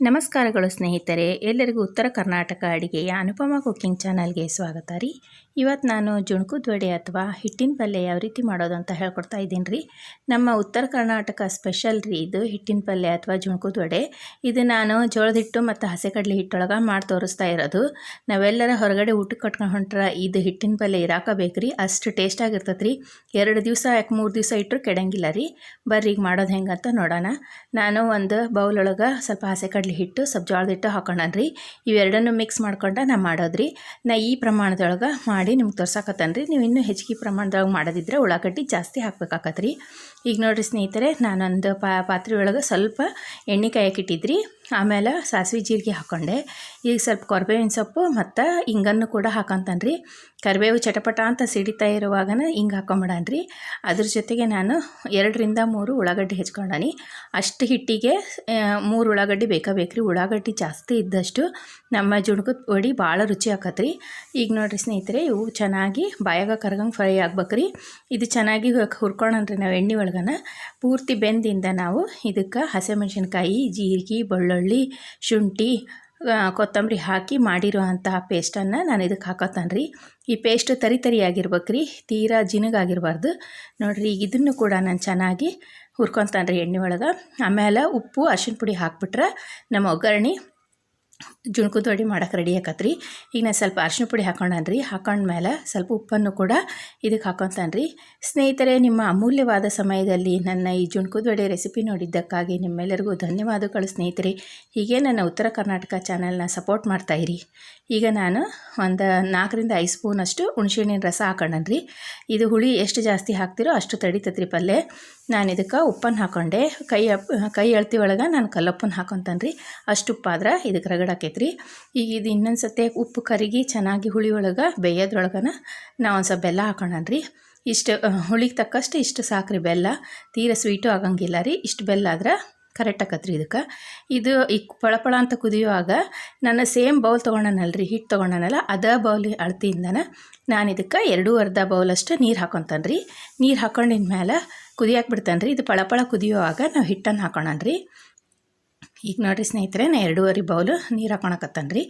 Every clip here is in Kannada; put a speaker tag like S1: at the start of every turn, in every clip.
S1: ನಮಸ್ಕಾರಗಳು ಸ್ನೇಹಿತರೆ, ಎಲ್ಲರಿಗೂ ಉತ್ತರ ಕರ್ನಾಟಕ ಅಡಿಗೆಯ ಅನುಪಮ ಕುಕ್ಕಿಂಗ್ ಚಾನಲ್ಗೆ ಸ್ವಾಗತ ರೀ. ಇವತ್ತು ನಾನು ಜುಣ್ಕುದ್ ವಡೆ ಅಥವಾ ಹಿಟ್ಟಿನ ಪಲ್ಯ ಯಾವ ರೀತಿ ಮಾಡೋದು ಅಂತ ಹೇಳ್ಕೊಡ್ತಾ ಇದ್ದೀನಿ ರೀ. ನಮ್ಮ ಉತ್ತರ ಕರ್ನಾಟಕ ಸ್ಪೆಷಲ್ ರೀ ಇದು ಹಿಟ್ಟಿನ ಪಲ್ಯ ಅಥವಾ ಜುಣ್ಕುದ್ ವಡೆ ಇದು ನಾನು ಜೋಳದ ಹಿಟ್ಟು ಮತ್ತು ಹಸೆಕಡ್ಲೆ ಹಿಟ್ಟೊಳಗೆ ಮಾಡಿ ತೋರಿಸ್ತಾ ಇರೋದು. ನಾವೆಲ್ಲರ ಹೊರಗಡೆ ಊಟಕ್ಕೆ ಕಟ್ಕೊಂಡು ಹೊಂಟ್ರೆ ಇದು ಹಿಟ್ಟಿನ ಪಲ್ಯ ಇರಾಕಬೇಕು ರೀ. ಅಷ್ಟು ಟೇಸ್ಟ್ ಆಗಿರ್ತೈತೆ ರೀ. ಎರಡು ದಿವಸ ಯಾಕೆ ಮೂರು ದಿವಸ ಇಟ್ಟರು ಕೆಡಂಗಿಲ್ಲ ರೀ. ಬರ್ರಿ, ಈಗ ಮಾಡೋದು ಹೆಂಗಂತ ನೋಡೋಣ. ನಾನು ಒಂದು ಬೌಲ್ ಒಳಗೆ ಸ್ವಲ್ಪ ಹಸೆಕಡ್ಲೆ ಹಿಟ್ಟು, ಸ್ವಲ್ಪ ಜೋಳದ ಹಿಟ್ಟು ಹಾಕೊಂಡನ್ರಿ. ಇವೆರಡನ್ನು ಮಿಕ್ಸ್ ಮಾಡ್ಕೊಂಡು ನಾ ಮಾಡೋದ್ರಿ. ನಾ ಈ ಪ್ರಮಾಣದೊಳಗೆ ಮಾಡಿ ನಿಮ್ಗೆ ತೋರ್ಸಾಕತ್ತೇನೆ ರೀ ನೀವು ಇನ್ನೂ ಹೆಚ್ಚಿಗೆ ಪ್ರಮಾಣದೊಳಗೆ ಮಾಡೋದಿದ್ರೆ ಉಳ್ಳಾಗಡ್ಡಿ ಜಾಸ್ತಿ ಹಾಕ್ಬೇಕಾಕತ್ರಿ. ಈಗ ನೋಡಿರಿ ಸ್ನೇಹಿತರೆ, ನಾನೊಂದು ಪಾತ್ರೆ ಒಳಗೆ ಸ್ವಲ್ಪ ಎಣ್ಣೆ ಕಾಯಕ್ಕಿಟ್ಟಿದ್ರಿ ಆಮೇಲೆ ಸಾಸಿವೆ ಜೀರಿಗೆ ಹಾಕ್ಕೊಂಡೆ ಈಗ ಸ್ವಲ್ಪ ಕರ್ಬೇವಿನ ಸೊಪ್ಪು ಮತ್ತು ಹಿಂಗನ್ನು ಕೂಡ ಹಾಕೊಂತಾನೆ ರೀ ಕರಿಬೇವು ಚಟಪಟ ಅಂತ ಸಿಡಿತಾ ಇರುವಾಗನ ಹಿಂಗೆ ಹಾಕೊಂಬಿಡಾನ್ರಿ. ಅದ್ರ ಜೊತೆಗೆ ನಾನು ಎರಡರಿಂದ ಮೂರು ಉಳ್ಳಾಗಡ್ಡಿ ಹೆಚ್ಕೊಂಡಾನಿ. ಅಷ್ಟು ಹಿಟ್ಟಿಗೆ ಮೂರು ಉಳ್ಳಾಗಡ್ಡಿ ಬೇಕಾ ಬೇಕ್ರಿ ಉಳ್ಳಾಗಡ್ಡಿ ಜಾಸ್ತಿ ಇದ್ದಷ್ಟು ನಮ್ಮ ಜುಣ್ಕದ ವಡಿ ಭಾಳ ರುಚಿ ಹಾಕತ್ರಿ ಈಗ ನೋಡಿರಿ ಸ್ನೇಹಿತರೆ, ಇವು ಚೆನ್ನಾಗಿ ಬಾಯಾಗ ಕರ್ಗಂಗೆ ಫ್ರೈ ಆಗ್ಬೇಕ್ರಿ. ಇದು ಚೆನ್ನಾಗಿ ಹುರ್ಕೊಳನ್ರಿ ನಾವು ಎಣ್ಣೆ ಒಳಗನ. ಪೂರ್ತಿ ಬೆಂದಿಂದ ನಾವು ಇದಕ್ಕೆ ಹಸಿಮೆಣಸಿನ್ಕಾಯಿ, ಜೀರಿಗೆ, ಬೆಳ್ಳುಳ್ಳಿ ಶುಂಠಿ ಕೊತ್ತಂಬರಿ ಹಾಕಿ ಮಾಡಿರೋ ಅಂತಹ ಪೇಸ್ಟನ್ನು ನಾನು ಇದಕ್ಕೆ ಹಾಕೋತಾನೆ ರೀ. ಈ ಪೇಸ್ಟ್ ತರಿ ತರಿಯಾಗಿರ್ಬೇಕು ರೀ, ತೀರಾ ಜಿನಗಾಗಿರ್ಬಾರ್ದು. ನೋಡಿರಿ, ಈಗ ಇದನ್ನು ಕೂಡ ನಾನು ಚೆನ್ನಾಗಿ ಹುರ್ಕೊತಾನೆ ರೀ ಎಣ್ಣೆ ಒಳಗೆ. ಆಮೇಲೆ ಉಪ್ಪು ಅರ್ಶಿನ ಪುಡಿ ಹಾಕ್ಬಿಟ್ರೆ ನಮ್ಮ ಒಗ್ಗರಣೆ ಜುಣ್ಕುದ ವಡೆ ಮಾಡೋಕೆ ರೆಡಿ ಆಕತ್ರಿ. ಈಗ ನಾನು ಸ್ವಲ್ಪ ಅರಶಿನ ಪುಡಿ ಹಾಕೊಂಡಾನ ರೀ ಹಾಕೊಂಡ್ಮೇಲೆ ಸ್ವಲ್ಪ ಉಪ್ಪನ್ನು ಕೂಡ ಇದಕ್ಕೆ ಹಾಕೊತಾನೆ ರೀ ಸ್ನೇಹಿತರೆ, ನಿಮ್ಮ ಅಮೂಲ್ಯವಾದ ಸಮಯದಲ್ಲಿ ನನ್ನ ಈ ಜುಣಕದ ವಡೆ ರೆಸಿಪಿ ನೋಡಿದ್ದಕ್ಕಾಗಿ ನಿಮ್ಮೆಲ್ಲರಿಗೂ ಧನ್ಯವಾದಗಳು ಸ್ನೇಹಿತರೆ. ಹೀಗೆ ನನ್ನ ಉತ್ತರ ಕರ್ನಾಟಕ ಚಾನಲ್ನ ಸಪೋರ್ಟ್ ಮಾಡ್ತಾಯಿರಿ ಈಗ ನಾನು ಒಂದು ನಾಲ್ಕರಿಂದ ಐದು ಸ್ಪೂನಷ್ಟು ಹುಣ್ಸೆಹಣ್ಣಿನ ರಸ ಹಾಕೊಂಡನ್ ರೀ ಇದು ಹುಳಿ ಎಷ್ಟು ಜಾಸ್ತಿ ಹಾಕ್ತಿರೋ ಅಷ್ಟು ತಡಿತತ್ರಿ ಪಲ್ಯ ನಾನು ಇದಕ್ಕೆ ಉಪ್ಪನ್ನು ಹಾಕೊಂಡೆ. ಕೈ ಕೈ ಅಳ್ತಿ ಒಳಗೆ ನಾನು ಕಲ್ಲಪ್ಪನ್ನು ಹಾಕೊತಾನೆ ರೀ ಅಷ್ಟು ಉಪ್ಪಾದ್ರೆ ಇದಕ್ಕೆ ರಗಡಾಕೈತ್ರಿ ಈಗ ಇದು ಇನ್ನೊಂದು ಸತಿ ಉಪ್ಪು ಕರಿಗಿ ಚೆನ್ನಾಗಿ ಹುಳಿ ಒಳಗೆ ಬೇಯೋದ್ರೊಳಗನ ನಾವು ಒಂದು ಸ್ವಲ್ಪ ಬೆಲ್ಲ ಹಾಕೋಣ ರೀ ಇಷ್ಟು ಹುಳಿಗೆ ತಕ್ಕಷ್ಟು ಇಷ್ಟು ಸಾಕ್ರಿ ಬೆಲ್ಲ. ತೀರ ಸ್ವೀಟು ಆಗಂಗಿಲ್ಲ ರೀ, ಇಷ್ಟು ಬೆಲ್ಲ ಆದ್ರೆ ಕರೆಕ್ಟ್ ಆಕತ್ರಿ ಇದಕ್ಕೆ. ಇದು ಈ ಪಳಪಳ ಅಂತ ಕುದಿಯುವಾಗ ನಾನು ಸೇಮ್ ಬೌಲ್ ತೊಗೊಂಡನಲ್ರಿ ಹಿಟ್ಟು ತೊಗೊಂಡನಲ್ಲ, ಅದೇ ಬೌಲ್ ಅಳತಿಯಿಂದನ ನಾನು ಇದಕ್ಕೆ ಎರಡೂ ಅರ್ಧ ಬೌಲಷ್ಟು ನೀರು ಹಾಕೊತಾನೆ ರೀ ನೀರು ಹಾಕೊಂಡಿದ ಮೇಲೆ ಕುದಿಯಾಕೆ ಬಿಡ್ತಾನೆ ರೀ ಇದು ಪಳಪಳ ಕುದಿಯುವಾಗ ನಾವು ಹಿಟ್ಟನ್ನು ಹಾಕೋಣ ರೀ ಈಗ ನೋಡಿರಿ ಸ್ನೇಹಿತರೆ ನಾ ಎರಡೂವರೆ ಬೌಲು ನೀರು ಹಾಕೊಳಕತ್ತನ್ರಿ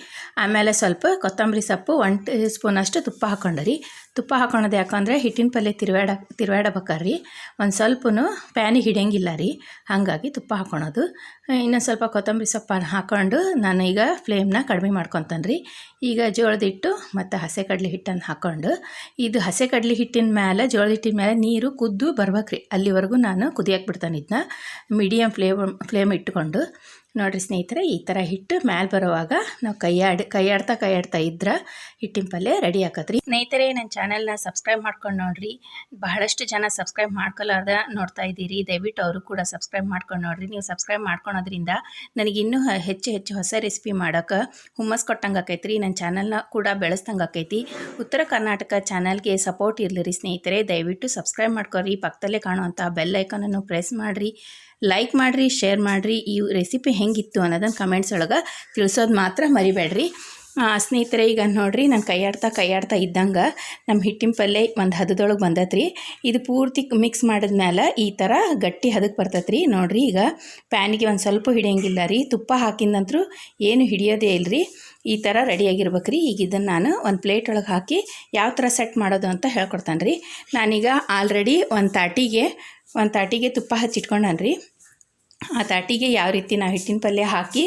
S1: ಆಮೇಲೆ ಸ್ವಲ್ಪ ಕೊತ್ತಂಬರಿ ಸೊಪ್ಪು ಒನ್ ಟೀ ಸ್ಪೂನಷ್ಟು ತುಪ್ಪ ಹಾಕೊಂಡ್ರಿ. ತುಪ್ಪ ಹಾಕೊಳೋದು ಯಾಕಂದರೆ ಹಿಟ್ಟಿನ ಪಲ್ಯ ತಿರುವಾಡ ತಿರುವಾಡಬೇಕಾರ್ರಿ ಒಂದು ಸ್ವಲ್ಪನೂ ಪ್ಯಾನಿಗೆ ಹಿಡಿಯಂಗಿಲ್ಲ ರೀ ಹಾಗಾಗಿ ತುಪ್ಪ ಹಾಕೊಳೋದು ಇನ್ನೊಂದು ಸ್ವಲ್ಪ ಕೊತ್ತಂಬರಿ ಸೊಪ್ಪನ್ನು ಹಾಕ್ಕೊಂಡು ನಾನು ಈಗ ಫ್ಲೇಮ್ನ ಕಡಿಮೆ ಮಾಡ್ಕೊತಾನ್ರಿ. ಈಗ ಜೋಳದ ಹಿಟ್ಟು ಮತ್ತು ಹಸೆ ಕಡಲೆ ಹಿಟ್ಟನ್ನು ಹಾಕ್ಕೊಂಡು ಇದು ಹಸೆ ಕಡಲೆ ಹಿಟ್ಟಿನ ಮೇಲೆ ಜೋಳದ ಹಿಟ್ಟಿನ ಮೇಲೆ ನೀರು ಕುದ್ದು ಬರ್ಬೇಕ್ರಿ. ಅಲ್ಲಿವರೆಗೂ ನಾನು ಕುದಿಯಕ್ಕೆ ಬಿಡ್ತಾನೆ ಇದನ್ನ ಮೀಡಿಯಮ್ ಫ್ಲೇಮ್ ಫ್ಲೇಮ್ ಇಟ್ಕೊಂಡು ನೋಡಿರಿ ಸ್ನೇಹಿತರೆ, ಈ ಥರ ಹಿಟ್ಟು ಮ್ಯಾಲೆ ಬರೋವಾಗ ನಾವು ಕೈಯಾಡಿ, ಕೈಯಾಡ್ತಾ ಕೈಯಾಡ್ತಾ ಇದ್ರೆ ಹಿಟ್ಟಿನ ಪಲ್ಯ ರೆಡಿ ಆಕತ್ರಿ. ಸ್ನೇಹಿತರೆ ನನ್ನ ಚಾನಲ್ನ ಸಬ್ಸ್ಕ್ರೈಬ್ ಮಾಡ್ಕೊಂಡು ನೋಡ್ರಿ. ಬಹಳಷ್ಟು ಜನ ಸಬ್ಸ್ಕ್ರೈಬ್ ಮಾಡ್ಕೊಳ್ಳೋದ ನೋಡ್ತಾ ಇದ್ದೀರಿ. ದಯವಿಟ್ಟು ಅವರು ಕೂಡ ಸಬ್ಸ್ಕ್ರೈಬ್ ಮಾಡ್ಕೊಂಡು ನೋಡ್ರಿ. ನೀವು ಸಬ್ಸ್ಕ್ರೈಬ್ ಮಾಡ್ಕೊಳೋದ್ರಿಂದ ನನಗೆ ಇನ್ನೂ ಹೆಚ್ಚು ಹೆಚ್ಚು ಹೊಸ ರೆಸಿಪಿ ಮಾಡೋಕೆ ಹುಮ್ಮಸ್ ಕೊಟ್ಟಂಗೆ ಆಕೈತ್ರಿ. ನನ್ನ ಚಾನಲ್ನ ಕೂಡ ಬೆಳೆಸ್ದಂಗೆ ಆಕೈತಿ. ಉತ್ತರ ಕರ್ನಾಟಕ ಚಾನಲ್ಗೆ ಸಪೋರ್ಟ್ ಇರಲಿ ರೀ ಸ್ನೇಹಿತರೆ. ದಯವಿಟ್ಟು ಸಬ್ಸ್ಕ್ರೈಬ್ ಮಾಡ್ಕೊಳ್ರಿ ಪಕ್ಕದಲ್ಲೇ ಕಾಣುವಂಥ ಬೆಲ್ ಐಕನನ್ನು ಪ್ರೆಸ್ ಮಾಡಿರಿ. ಲೈಕ್ ಮಾಡಿರಿ ಶೇರ್ ಮಾಡಿರಿ, ಈ ರೆಸಿಪಿ ಹೆಂಗಿತ್ತು ಅನ್ನೋದನ್ನು ಕಮೆಂಟ್ಸ್ ಒಳಗೆ ತಿಳಿಸೋದು ಮಾತ್ರ ಮರಿಬೇಡ್ರಿ. ಸ್ನೇಹಿತರೆ, ಈಗ ನೋಡಿರಿ, ನಾನು ಕೈಯಾಡ್ತಾ ಕೈಯಾಡ್ತಾ ಇದ್ದಂಗೆ ನಮ್ಮ ಹಿಟ್ಟಿನ ಪಲ್ಯ ಒಂದು ಹದದೊಳಗೆ ಬಂದತ್ರಿ. ಇದು ಪೂರ್ತಿ ಮಿಕ್ಸ್ ಮಾಡಿದ ಮೇಲೆ ಈ ಥರ ಗಟ್ಟಿ ಹದಕ್ಕೆ ಬರ್ತೈತೆ ರೀ ನೋಡಿರಿ, ಈಗ ಪ್ಯಾನಿಗೆ ಒಂದು ಸ್ವಲ್ಪ ಹಿಡಿಯಂಗಿಲ್ಲ ರೀ. ತುಪ್ಪ ಹಾಕಿದಂತರೂ ಏನು ಹಿಡಿಯೋದೇ ಇಲ್ಲ ರೀ ಈ ಥರ ರೆಡಿಯಾಗಿರ್ಬೇಕು ರೀ ಈಗ ಇದನ್ನು ನಾನು ಒಂದು ಪ್ಲೇಟ್ ಒಳಗೆ ಹಾಕಿ ಯಾವ ಥರ ಸೆಟ್ ಮಾಡೋದು ಅಂತ ಹೇಳ್ಕೊಡ್ತಾನೆ ರೀ ನಾನೀಗ ಆಲ್ರೆಡಿ ಒಂದು ತಾಟಿಗೆ ಒಂದು ತಾಟಿಗೆ ತುಪ್ಪ ಹಚ್ಚಿಟ್ಕೊಂಡಾನ ರೀ ಆ ತಾಟಿಗೆ ಯಾವ ರೀತಿ ನಾವು ಹಿಟ್ಟಿನ ಪಲ್ಯ ಹಾಕಿ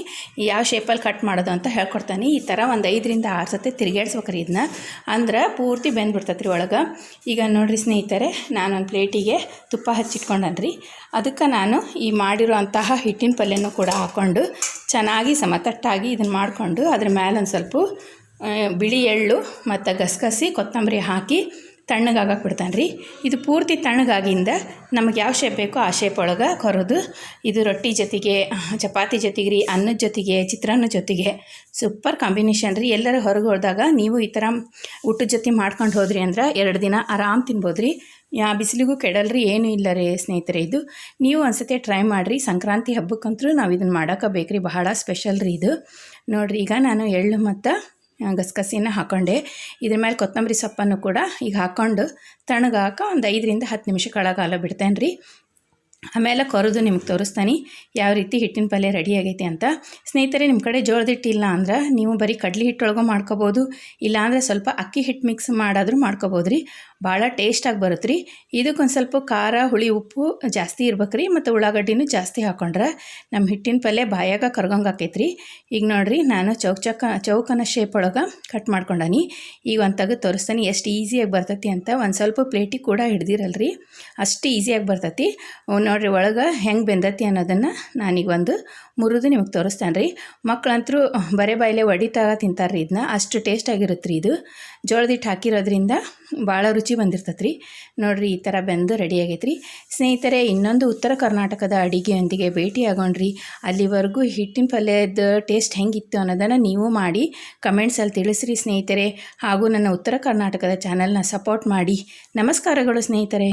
S1: ಯಾವ ಶೇಪಲ್ಲಿ ಕಟ್ ಮಾಡೋದು ಅಂತ ಹೇಳ್ಕೊಡ್ತಾನೆ. ಈ ಥರ ಒಂದು ಐದರಿಂದ ಆರು ಸತಿ ತಿರುಗಾಡ್ಸ್ಬೇಕ್ರಿ ಇದನ್ನ ಅಂದ್ರೆ ಪೂರ್ತಿ ಬೆಂದ್ಬಿಡ್ತೈತೆ ರೀ ಒಳಗೆ. ಈಗ ನೋಡಿರಿ ಸ್ನೇಹಿತರೆ, ನಾನೊಂದು ಪ್ಲೇಟಿಗೆ ತುಪ್ಪ ಹಚ್ಚಿಟ್ಕೊಂಡನ್ರಿ. ಅದಕ್ಕೆ ನಾನು ಈ ಮಾಡಿರೋಂತಹ ಹಿಟ್ಟಿನ ಪಲ್ಯನೂ ಕೂಡ ಹಾಕ್ಕೊಂಡು ಚೆನ್ನಾಗಿ ಸಮತಟ್ಟಾಗಿ ಇದನ್ನು ಮಾಡಿಕೊಂಡು ಅದ್ರ ಮೇಲೆ ಒಂದು ಸ್ವಲ್ಪ ಬಿಳಿ ಎಳ್ಳು ಮತ್ತು ಗಸಗಸಿ ಕೊತ್ತಂಬರಿ ಹಾಕಿ ತಣ್ಣಗಾಗಕ್ಕೆ ಬಿಡ್ತಾನೆ ರೀ ಇದು ಪೂರ್ತಿ ತಣ್ಣಗಾಗಿಂದ ನಮಗೆ ಯಾವ ಶೇಪ್ ಬೇಕೋ ಆ ಶೇಪ್ ಒಳಗೆ ಕೊರೋದು. ಇದು ರೊಟ್ಟಿ ಜೊತೆಗೆ, ಚಪಾತಿ ಜೊತೆಗೆ ರೀ, ಅನ್ನದ ಜೊತೆಗೆ, ಚಿತ್ರಾನ್ನ ಜೊತೆಗೆ. ಸೂಪರ್ ಕಾಂಬಿನೇಷನ್ ರೀ. ಎಲ್ಲರೂ ಹೊರಗೆ ಹೋದಾಗ ನೀವು ಈ ಥರ ಊಟದ ಜೊತೆ ಮಾಡ್ಕೊಂಡು ಹೋದ್ರಿ ಅಂದ್ರೆ ಎರಡು ದಿನ ಆರಾಮ್ ತಿನ್ಬೋದು ರೀ ಯಾ ಬಿಸಿಲಿಗೂ ಕೆಡಲ್ರಿ, ಏನೂ ಇಲ್ಲ ರೀ ಸ್ನೇಹಿತರೆ ಇದು. ನೀವು ಒಂದ್ಸತಿ ಟ್ರೈ ಮಾಡಿರಿ. ಸಂಕ್ರಾಂತಿ ಹಬ್ಬಕ್ಕಂತೂ ನಾವು ಇದನ್ನು ಮಾಡೋಕೆ ಬೇಕ್ರಿ ಬಹಳ ಸ್ಪೆಷಲ್ ರೀ ಇದು. ನೋಡಿರಿ, ಈಗ ನಾನು ಎಳ್ಳು ಮತ್ತು ಗಸಗಸಿನ ಹಾಕೊಂಡೆ. ಇದ್ರ ಮೇಲೆ ಕೊತ್ತಂಬರಿ ಸೊಪ್ಪನ್ನು ಕೂಡ ಈಗ ಹಾಕ್ಕೊಂಡು ಹಾಕ ಒಂದು ಐದರಿಂದ ಹತ್ತು ನಿಮಿಷ ಕಳಗಾಲ ಬಿಡ್ತೇನೆ ರೀ ಆಮೇಲೆ ಕೊರೆದು ನಿಮ್ಗೆ ತೋರಿಸ್ತಾನೆ. ಯಾವ ರೀತಿ ಹಿಟ್ಟಿನ ಪಲ್ಯ ರೆಡಿ ಆಗೈತಿ ಅಂತ. ಸ್ನೇಹಿತರೆ ನಿಮ್ಮ ಕಡೆ ಜೋಳದ ಹಿಟ್ಟು ಇಲ್ಲ ಅಂದ್ರೆ ನೀವು ಬರೀ ಕಡ್ಲೆ ಹಿಟ್ಟೊಳಗೂ ಮಾಡ್ಕೋಬೋದು. ಇಲ್ಲಾಂದರೆ ಸ್ವಲ್ಪ ಅಕ್ಕಿ ಹಿಟ್ಟು ಮಿಕ್ಸ್ ಮಾಡಾದರೂ ಮಾಡ್ಕೋಬೋದು ರೀ ಭಾಳ ಟೇಸ್ಟಾಗಿ ಬರುತ್ತೆ ರೀ ಇದಕ್ಕೊಂದು ಸ್ವಲ್ಪ ಖಾರ, ಹುಳಿ, ಉಪ್ಪು ಜಾಸ್ತಿ ಇರ್ಬೇಕು ರೀ ಮತ್ತು ಉಳ್ಳಾಗಡ್ಡಿನೂ ಜಾಸ್ತಿ ಹಾಕೊಂಡ್ರೆ ನಮ್ಮ ಹಿಟ್ಟಿನ ಪಲ್ಯ ಬಾಯಾಗ ಕರ್ಗಂಗೆ ಆಕೈತೆ ರೀ ಈಗ ನೋಡಿರಿ, ನಾನು ಚೌಕ್ ಚೌಕ, ಚೌಕನ ಶೇಪ್ ಒಳಗೆ ಕಟ್ ಮಾಡ್ಕೊಂಡಾನಿ. ಈಗ ಒಂದು ತೆಗೆದು ತೋರಿಸ್ತಾನೆ. ಎಷ್ಟು ಈಸಿಯಾಗಿ ಬರ್ತೈತಿ ಅಂತ. ಒಂದು ಸ್ವಲ್ಪ ಪ್ಲೇಟಿಗೆ ಕೂಡ ಹಿಡ್ದಿರಲ್ರಿ. ಅಷ್ಟು ಈಸಿಯಾಗಿ ಬರ್ತೈತಿ. ನೋಡ್ರಿ ಒಳಗೆ ಹೆಂಗೆ ಬೆಂದತಿ ಅನ್ನೋದನ್ನು ನಾನೀಗ ಒಂದು ಮುರಿದು ನಿಮಗೆ ತೋರಿಸ್ತಾನೆ ರೀ ಮಕ್ಕಳಂತರೂ ಬರೇ ಬಾಯಿಲೆ ಒಡಿತಾಗ ತಿಂತಾರೆ ರೀ ಇದನ್ನ ಅಷ್ಟು ಟೇಸ್ಟಾಗಿರುತ್ತೆ ರೀ ಇದು. ಜೋಳದ ಹಿಟ್ಟು ಹಾಕಿರೋದ್ರಿಂದ ಭಾಳ ರುಚಿ ಬಂದಿರ್ತೈತೆ ರೀ ನೋಡಿರಿ ಈ ಥರ ಬೆಂದು ರೆಡಿ ಆಗೈತೆ ರೀ ಸ್ನೇಹಿತರೆ, ಇನ್ನೊಂದು ಉತ್ತರ ಕರ್ನಾಟಕದ ಅಡಿಗೆಯೊಂದಿಗೆ ಭೇಟಿ ಆಗೋಣ್ರಿ. ಅಲ್ಲಿವರೆಗೂ ಹಿಟ್ಟಿನ ಪಲ್ಯದ ಟೇಸ್ಟ್ ಹೆಂಗಿತ್ತು ಅನ್ನೋದನ್ನು ನೀವು ಮಾಡಿ ಕಮೆಂಟ್ಸಲ್ಲಿ ತಿಳಿಸ್ರಿ ಸ್ನೇಹಿತರೆ. ಹಾಗೂ ನನ್ನ ಉತ್ತರ ಕರ್ನಾಟಕದ ಚಾನಲ್ನ ಸಪೋರ್ಟ್ ಮಾಡಿ. ನಮಸ್ಕಾರಗಳು ಸ್ನೇಹಿತರೆ.